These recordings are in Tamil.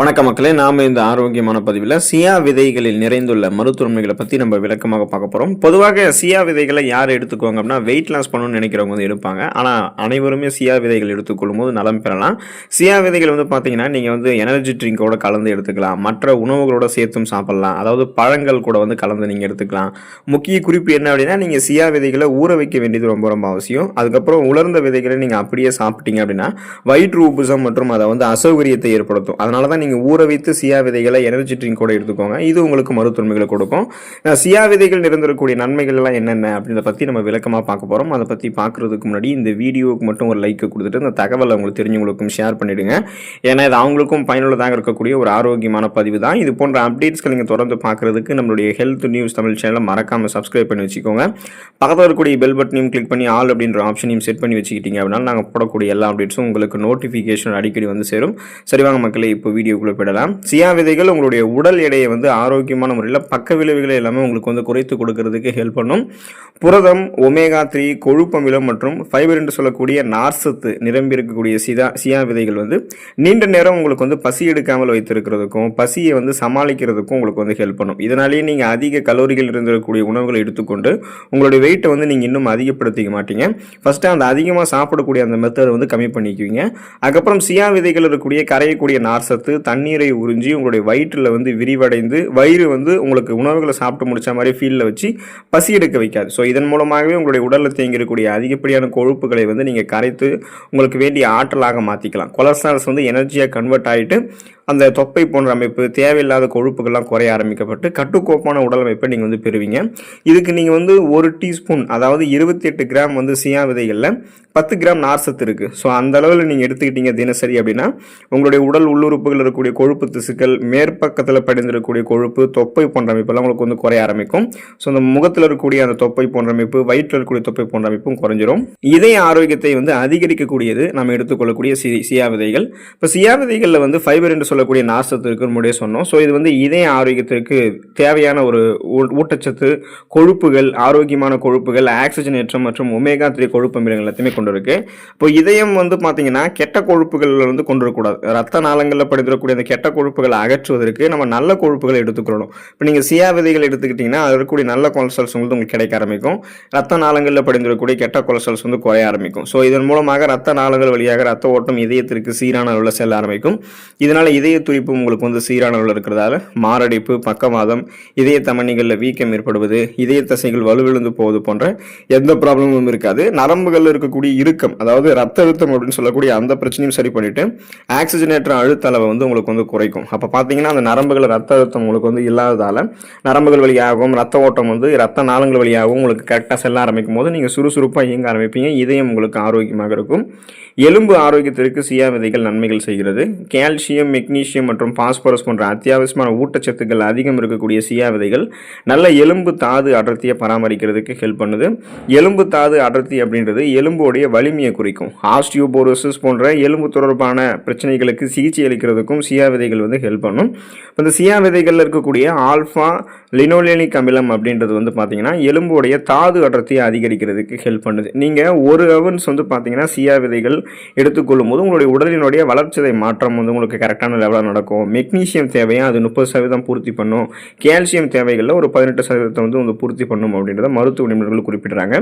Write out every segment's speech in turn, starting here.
வணக்க மக்களே நாம் இந்த ஆரோக்கியமான பதிவில் சியா விதைகளில் நிறைந்துள்ள மருத்துவமைகளை பற்றி நம்ம விளக்கமாக பார்க்க போகிறோம் பொதுவாக சியா விதைகளை யார் எடுத்துக்குவாங்க அப்படின்னா வெயிட் லாஸ் பண்ணணும்னு நினைக்கிறவங்க வந்து எடுப்பாங்க. ஆனால் அனைவருமே சியா விதைகள் எடுத்துக்கொள்ளும் போது நலம் பெறலாம். சியா விதைகள் வந்து பார்த்தீங்கன்னா நீங்கள் வந்து எனர்ஜி ட்ரிங்கோட கலந்து எடுத்துக்கலாம். மற்ற உணவுகளோட சேர்த்தும் சாப்பிடலாம். அதாவது பழங்கள் கூட வந்து கலந்து நீங்கள் எடுத்துக்கலாம். முக்கிய குறிப்பு என்ன அப்படின்னா நீங்கள் சியா விதைகளை ஊற வைக்க வேண்டியது ரொம்ப ரொம்ப அவசியம். அதுக்கப்புறம் உலர்ந்த விதைகளை நீங்கள் அப்படியே சாப்பிட்டீங்க அப்படின்னா வயிற்று உப்புசம் மற்றும் அதை வந்து அசௌகரியத்தை ஏற்படுத்தும். அதனால தான் நீங்கள் ஊற வைத்து சியா விதைகளை எனர்ஜி ட்ரிங்க் கூட எடுத்துக்கோங்க. இது உங்களுக்கு மருத்துவமைகளை கொடுக்கும். சியா விதைகள் நிறைந்திருக்கக்கூடிய நன்மைகள் எல்லாம் என்னென்ன அப்படின்றத பற்றி நம்ம விளக்கமாக பார்க்க போகிறோம் அதை பற்றி பார்க்குறதுக்கு முன்னாடி இந்த வீடியோவுக்கு மட்டும் ஒரு லைக் கொடுத்துட்டு இந்த தகவலை உங்களுக்கு தெரிஞ்சவங்களுக்கும் ஷேர் பண்ணிவிடுங்க ஏன்னா இது அவங்களுக்கும் பயனுள்ளதாக இருக்கக்கூடிய ஒரு ஆரோக்கியமான பதிவு தான். இது போன்ற அப்டேட்ஸ்கள் நீங்கள் தொடர்ந்து பார்க்குறதுக்கு நம்மளுடைய ஹெல்த் நியூஸ் தமிழ் சேனலை மறக்காமல் சப்ஸ்கிரைப் பண்ணி வச்சுக்கோங்க. பக்கத்தில் இருக்கக்கூடிய பெல் பட்டனையும் கிளிக் பண்ணி ஆல் அப்படின்ற ஆப்ஷனையும் செட் பண்ணி வச்சுக்கிட்டீங்க அப்படின்னா நாங்கள் போடக்கூடிய எல்லா அப்டேட்ஸும் உங்களுக்கு நோட்டிஃபிகேஷன் அடிக்கடி வந்து சேரும். சரி வாங்க மக்களே இப்போ வீடியோ குறிப்பிடலாம் சியா விதைகள் உங்களுடைய உடல் எடையை வந்து ஆரோக்கியமான முறையில் பக்க விளைவுகளை எல்லாமே உங்களுக்கு வந்து குறைத்து கொடுக்கறதுக்கு ஹெல்ப் பண்ணும். புரதம் ஒமேகா த்ரீ கொழுப்பமிலம் மற்றும் ஃபைபர் என்று சொல்லக்கூடிய நார்சத்து நிரம்பி இருக்கக்கூடிய சிதா சியா விதைகள் வந்து நீண்ட நேரம் உங்களுக்கு வந்து பசி எடுக்காமல் வைத்திருக்கிறதுக்கும் பசியை வந்து சமாளிக்கிறதுக்கும் உங்களுக்கு வந்து ஹெல்ப் பண்ணும். இதனாலேயே நீங்கள் அதிக கலோரிகள் இருந்திருக்கக்கூடிய உணவுகளை எடுத்துக்கொண்டு உங்களுடைய வெயிட்டை வந்து நீங்கள் இன்னும் அதிகப்படுத்திக்க மாட்டீங்க. ஃபஸ்ட்டு அந்த அதிகமாக சாப்பிடக்கூடிய அந்த மெத்தடை வந்து கம்மி பண்ணிக்குவீங்க. அதுக்கப்புறம் சியா விதைகள் இருக்கக்கூடிய கரையக்கூடிய நார்சத்து தண்ணீரை உறிஞ்சி உங்களுடைய வயிற்றில் வந்து விரிவடைந்து வயிறு வந்து உங்களுக்கு உணவுகளை சாப்பிட்டு முடித்த மாதிரி ஃபீலில் வச்சு பசி எடுக்க வைக்காது. ஸோ இதன் மூலமாகவே உங்களுடைய உடலில் தேங்கியிருக்கக்கூடிய அதிகப்படியான கொழுப்புகளை வந்து நீங்கள் கரைத்து உங்களுக்கு வேண்டிய ஆற்றலாக மாற்றிக்கலாம் கொலஸ்ட்ரால்ஸ் வந்து எனர்ஜியாக கன்வெர்ட் ஆகிட்டு அந்த தொப்பை போன்ற அமைப்பு தேவையில்லாத கொழுப்புகள்லாம் குறைய ஆரம்பிக்கப்பட்டு கட்டுக்கோப்பான உடல் அமைப்பை நீங்கள் வந்து பெறுவீங்க. இதுக்கு நீங்கள் வந்து ஒரு டீஸ்பூன் அதாவது இருபத்தி எட்டு கிராம் வந்து சியா விதைகளில் பத்து கிராம் நார்சத்து இருக்குது ஸோ அந்த அளவில் நீங்கள் எடுத்துக்கிட்டீங்க தினசரி அப்படின்னா உங்களுடைய உடல் உள்ளுறுப்புகள் இருக்கக்கூடிய கொழுப்பு திசுக்கள் மேற்பக்கத்தில் படிந்திருக்கக்கூடிய கொழுப்பு தொப்பை போன்ற அமைப்பெல்லாம் உங்களுக்கு வந்து குறைய ஆரம்பிக்கும். ஸோ அந்த முகத்தில் இருக்கக்கூடிய அந்த தொப்பை போன்ற அமைப்பு வயிற்றில் இருக்கக்கூடிய தொப்பை போன்ற அமைப்பும் குறைஞ்சிரும். இதய ஆரோக்கியத்தை வந்து அதிகரிக்கக்கூடியது நம்ம எடுத்துக்கொள்ளக்கூடிய சி சியா விதைகள் இப்போ சியா விதைகளில் வந்து ஃபைபர் என்று சொல்ல சொல்லக்கூடிய நாசத்திற்கு முடிய முன்னாடியே சொன்னோம். ஸோ இது வந்து இதய ஆரோக்கியத்திற்கு தேவையான ஒரு ஊட்டச்சத்து கொழுப்புகள் ஆரோக்கியமான கொழுப்புகள் ஆக்சிஜன் ஏற்றம் மற்றும் ஒமேகா த்ரீ கொழுப்பு அமிலங்கள் எல்லாத்தையுமே கொண்டு இருக்கு. இப்போ இதயம் வந்து பார்த்தீங்கன்னா கெட்ட கொழுப்புகள் வந்து கொண்டு வரக்கூடாது. ரத்த நாளங்களில் படித்திருக்கக்கூடிய அந்த கெட்ட கொழுப்புகளை அகற்றுவதற்கு நம்ம நல்ல கொழுப்புகளை எடுத்துக்கொள்ளணும். இப்போ நீங்கள் சியா விதைகள் எடுத்துக்கிட்டிங்கன்னா அதில் இருக்கக்கூடிய நல்ல கொலஸ்ட்ரால்ஸ் வந்து உங்களுக்கு கிடைக்க ஆரம்பிக்கும். ரத்த நாளங்களில் படிந்திருக்கக்கூடிய கெட்ட கொலஸ்ட்ரால்ஸ் வந்து குறைய ஆரம்பிக்கும். ஸோ இதன் மூலமாக ரத்த நாளங்கள் வழியாக ரத்த ஓட்டம் இதயத்திற்கு சீரான அளவில் செல்ல ஆரம்பிக்கும். இதனால் இதய துடிப்பு உங்களுக்கு வந்து சீரான அளவில் இருக்கிறதால மாரடைப்பு பக்கவாதம் இதய தமணிகளில் வீக்கம் ஏற்படுவது இதய தசைகள் வலுவிழுந்து போவது போன்ற எந்த ப்ராப்ளமும் இருக்காது. நரம்புகளில் இருக்கக்கூடிய இறுக்கம் அதாவது ரத்த அழுத்தம் அப்படின்னு சொல்லக்கூடிய அந்த பிரச்சனையும் சரி பண்ணிட்டு ஆக்சிஜனேற்ற அழுத்த அளவை வந்து உங்களுக்கு வந்து குறைக்கும். அப்போ பார்த்தீங்கன்னா அந்த நரம்புகள் ரத்த அழுத்தம் உங்களுக்கு வந்து இல்லாததால் நரம்புகள் வழியாகவும் ரத்த ஓட்டம் வந்து ரத்த நாளங்கள் வழியாகவும் உங்களுக்கு கரெக்டாக செல்ல ஆரம்பிக்கும் போது நீங்கள் சுறுசுறுப்பாக இயங்க ஆரம்பிப்பீங்க. இதயம் உங்களுக்கு ஆரோக்கியமாக இருக்கும். எலும்பு ஆரோக்கியத்திற்கு சியா விதைகள் நன்மைகள் செய்கிறது. கால்சியம் மெக்னீஷியம் மற்றும் பாஸ்பரஸ் போன்ற அத்தியாவசியமான ஊட்டச்சத்துக்கள் அதிகம் இருக்கக்கூடிய சியா விதைகள் நல்ல எலும்பு தாது அடர்த்தியை பராமரிக்கிறதுக்கு ஹெல்ப் பண்ணுது. எலும்பு தாது அடர்த்தி அப்படின்றது எலும்போடைய வலிமையை குறிக்கும். ஆஸ்டியோபோரோசிஸ் போன்ற எலும்பு தொடர்பான பிரச்சனைகளுக்கு சிகிச்சை அளிக்கிறதுக்கும் சியா விதைகள் வந்து ஹெல்ப் பண்ணும். இந்த சியா விதைகளில் இருக்கக்கூடிய ஆல்ஃபா லினோலினிக் அமிலம் அப்படின்றது வந்து பார்த்தீங்கன்னா எலும்புடைய தாது அடர்த்தியை அதிகரிக்கிறதுக்கு ஹெல்ப் பண்ணுது. நீங்கள் ஒரு அவன்ஸ் வந்து பார்த்தீங்கன்னா சியா விதைகள் எடுத்துக்கொள்ளும் போது உங்களுடைய உடலினுடைய வளர்ச்சிதை மாற்றம் வந்து உங்களுக்கு கரெக்டான லெவலாக நடக்கும். மெக்னீஷியம் தேவையாக அது முப்பது சதவீதம் பூர்த்தி பண்ணும். கால்சியம் தேவைகளில் ஒரு பதினெட்டு சதவீதத்தை வந்து வந்து பூர்த்தி பண்ணும் அப்படின்றத மருத்துவ நிபுணர்கள் குறிப்பிடுறாங்க.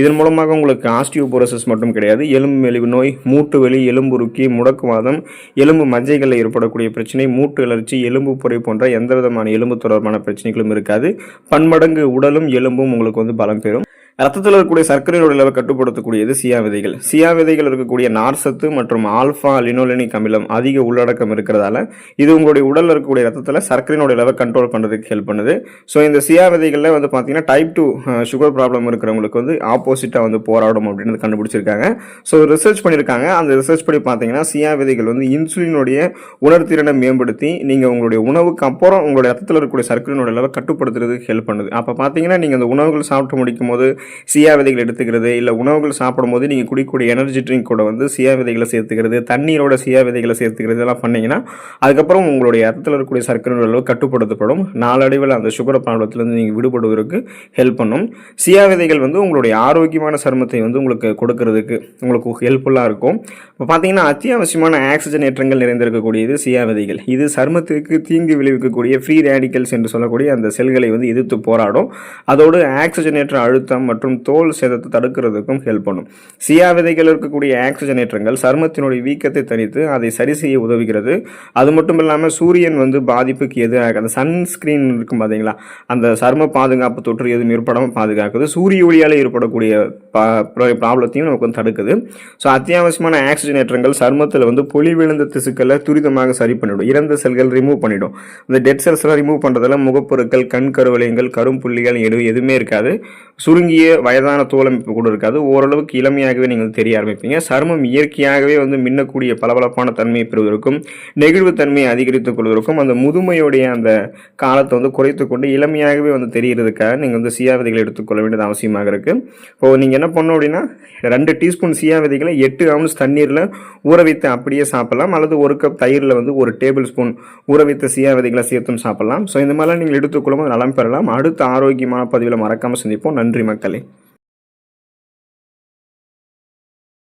இதன் மூலமாக உங்களுக்கு ஆஸ்டியோபோரோசிஸ் மட்டும் கிடையாது. எலும்பு மெலிவு நோய் மூட்டு வலி எலும்புருக்கி முடக்குவாதம் எலும்பு மஜ்ஜைகளில் ஏற்படக்கூடிய பிரச்சனை மூட்டு அலர்ச்சி எலும்பு பொறை போன்ற எந்த விதமான எலும்பு தொடர்பான பிரச்சனைகளும் இருக்காது. பன்மடங்கு உடலும் எலும்பும் உங்களுக்கு வந்து பலம் பெறும் ரத்தத்தில் இருக்கக்கூடிய சர்க்கரையோட அளவை கட்டுப்படுத்தக்கூடியது சியா விதைகள் சியா விதைகள் இருக்கக்கூடிய நார்சத்து மற்றும் ஆல்ஃபா லினோலினிக் அமிலம் அதிக உள்ளடக்கம் இருக்கிறதால இது உங்களுடைய உடலில் இருக்கக்கூடிய ரத்தத்தில் சர்க்கரையினுடைய அளவை கண்ட்ரோல் பண்ணுறதுக்கு ஹெல்ப் பண்ணுது. ஸோ இந்த சியா விதைகளில் வந்து பார்த்தீங்கன்னா டைப் டூ சுகர் ப்ராப்ளம் இருக்கிறவங்களுக்கு வந்து ஆப்போசிட்டாக வந்து போராடும் அப்படின்னு கண்டுபிடிச்சிருக்காங்க. ஸோ ரிசர்ச் பண்ணியிருக்காங்க அந்த ரிசர்ச் படி பார்த்தீங்கன்னா சியா விதைகள் வந்து இன்சுலினுடைய உணர்திறனை மேம்படுத்தி நீங்கள் உங்களுடைய உணவுக்கு அப்புறம் உங்களுடைய ரத்தத்தில் இருக்கக்கூடிய சர்க்கரையினுடைய அளவை கட்டுப்படுத்துறதுக்கு ஹெல்ப் பண்ணுது. அப்போ பார்த்தீங்கன்னா நீங்கள் அந்த உணவுகள் சாப்பிட்டு முடிக்கும் போது சியா விதைகள் எடுத்துக்கிறது இல்லை உணவுகள் சாப்பிடும்போது நீங்கள் குடிக்கக்கூடிய எனர்ஜி ட்ரிங்க் கூட வந்து சியா விதைகளை சேர்த்துக்கிறது தண்ணீரோட சியா விதைகளை சேர்த்துக்கிறது இதெல்லாம் பண்ணிங்கன்னா அதுக்கப்புறம் உங்களுடைய ரத்தத்தில் இருக்கக்கூடிய சர்க்கரை அளவு கட்டுப்படுத்தப்படும். நாளடைவில் அந்த சுகர் ப்ராப்ளத்திலேருந்து நீங்கள் விடுபடுவதற்கு ஹெல்ப் பண்ணும். சியா விதைகள் வந்து உங்களுடைய ஆரோக்கியமான சருமத்தை வந்து உங்களுக்கு கொடுக்கறதுக்கு உங்களுக்கு ஹெல்ப்ஃபுல்லாக இருக்கும். இப்போ பார்த்தீங்கன்னா அத்தியாவசியமான ஆக்சிஜனேற்றங்கள் நிறைந்திருக்கக்கூடியது சியா விதைகள் இது சருமத்திற்கு தீங்கு விளைவிக்கக்கூடிய ஃப்ரீ ரேடிக்கல்ஸ் என்று சொல்லக்கூடிய அந்த செல்களை வந்து எதிர்த்து போராடும். அதோடு ஆக்சிஜனேற்ற அழுத்தம் மற்றும் தோல் சேதத்தை தடுக்கிறதுக்கும் ஹெல்ப் பண்ணும். சியா விதைகள் இருக்கக்கூடிய ஆக்சிஜனேற்றங்கள் சருமத்தினுடைய வீக்கத்தை தனித்து அதை சரி செய்ய உதவுகிறது. அது மட்டும் இல்லாமல் சூரியன் வந்து பாதிப்புக்கு எதிராக அந்த சன்ஸ்கிரீன் இருக்கும் பார்த்தீங்களா அந்த சரும பாதுகாப்பு தொற்று எதுவும் ஏற்படாமல் பாதுகாக்குது. சூரிய ஒளியால் ஏற்படக்கூடிய ப்ராப்ளத்தையும் நமக்கு வந்து தடுக்குது. ஸோ அத்தியாவசியமான ஆக்சிஜனேற்றங்கள் சருமத்தில் வந்து பொலி விழுந்த திசுக்களை துரிதமாக சரி பண்ணிவிடும் இறந்த செல்கள் ரிமூவ் பண்ணிடும். இந்த டெட் செல்ஸ்லாம் ரிமூவ் பண்ணுறதுல முகப்பொருட்கள் கண் கருவளையங்கள் கரும்புள்ளிகள் எதுவும் எதுவுமே இருக்காது. சுருங்கிய வயதான தோலமைப்பு கூட இருக்காது. ஓரளவுக்கு இளமையாகவே நீங்கள் தெரிய ஆரம்பிப்பீங்க. சருமம் இயற்கையாகவே வந்து மின்னக்கூடிய பளபளப்பான தன்மையை பெறுவதற்கும் நெகிழ்வு தன்மையை அதிகரித்துக் கொள்வதற்கும் அந்த முதுமையுடைய அந்த காலத்தை வந்து குறைத்து கொண்டு இளமையாகவே வந்து தெரிகிறதுக்காக நீங்கள் வந்து சியா விதைகளை எடுத்துக்கொள்ள வேண்டியது அவசியமாக இருக்குது இப்போது நீங்கள் என்ன பண்ணணும் அப்படின்னா ரெண்டு டீஸ்பூன் சியா விதைகளை எட்டு அவுன்ஸ் தண்ணீரில் ஊற வைத்து அப்படியே சாப்பிடலாம். அல்லது ஒரு கப் தயிரில் வந்து ஒரு டேபிள் ஸ்பூன் ஊற வைத்த சியா விதைகளை சேர்த்தும் சாப்பிடலாம். ஸோ இந்த மாதிரிலாம் நீங்கள் எடுத்துக்கொள்ளும் நலம் பெறலாம். அடுத்த ஆரோக்கியமான பதிவில் மறக்காமல் சந்திப்போம். நன்றி. மக்களே